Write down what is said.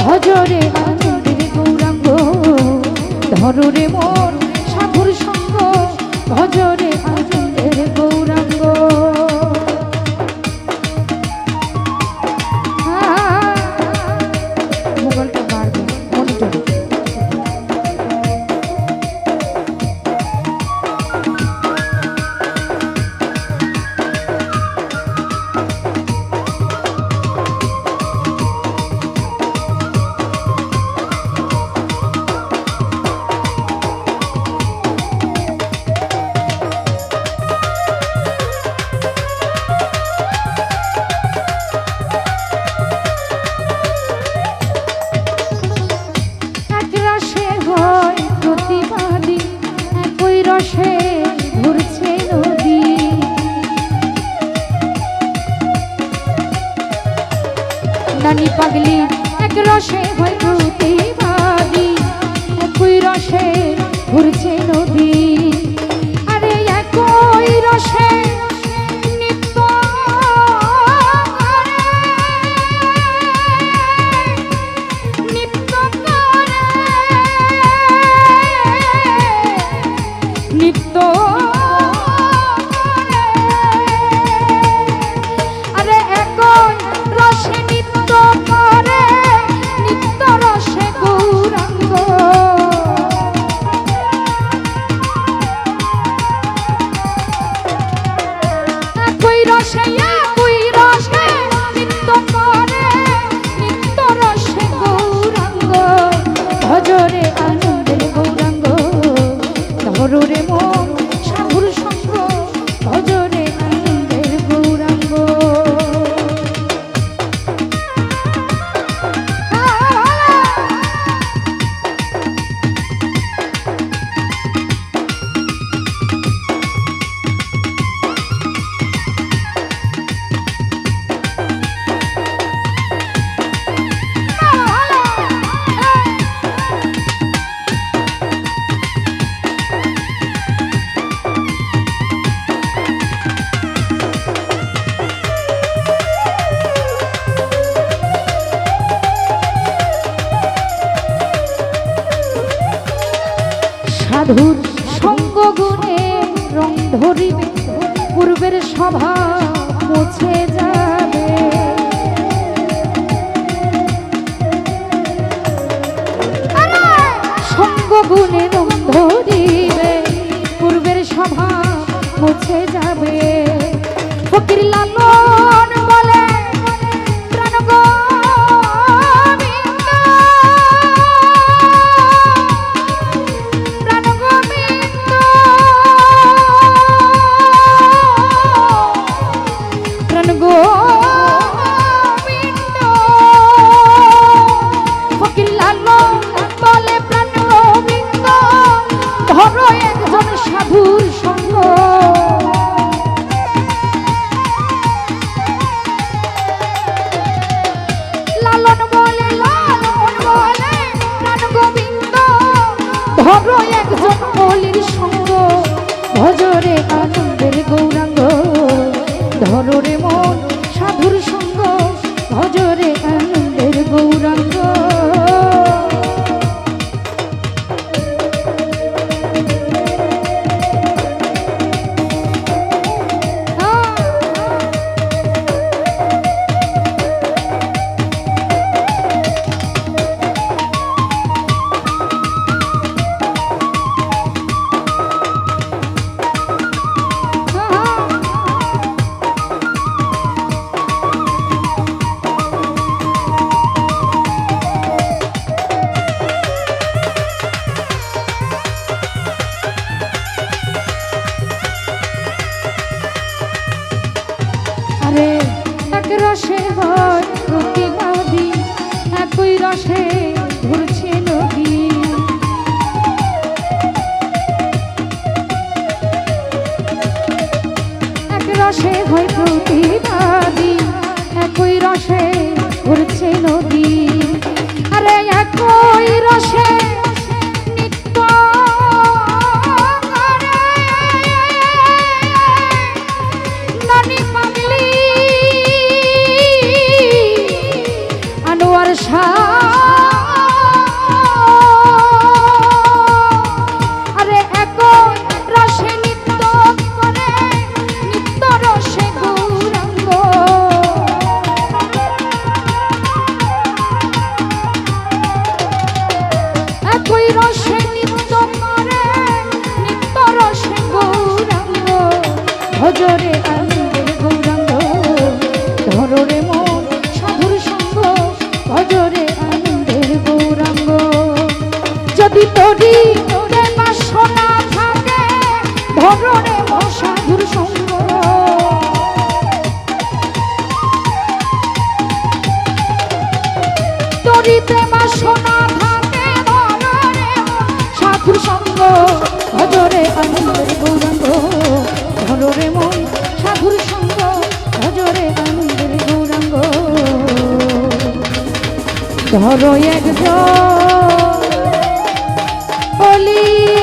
ভজরে আনন্দের গৌরাঙ্গ ধররে মন সাধুর সঙ্গ ভজরে এক রসে হয় প্রতিবাদী একই রসে ঘুরছে সাধুর সঙ্গ গুণে রং ধরিবে, পূর্বের সভা মুছে যাবে। সঙ্গ গুণে রং ধরিবে, পূর্বের সভা মুছে হব ভজরে আনন্দের গৌরাঙ্গ। ধররে রসে ঘুরছে নদী এক রসে একই রসে ঘুরছে নদী আরে একই রসে যদি তরি বাসনা থাকে ধররে মন সঙ্গ। তরি প্রেমা সোনা থাকে ধরে সাধুর সঙ্গ। ভজরে আনন্দের গৌরাঙ্গ ধরে মন সাধুর সঙ্গ। ভজরে আনন্দের গৌরাঙ্গ। ধরো একজন বলি।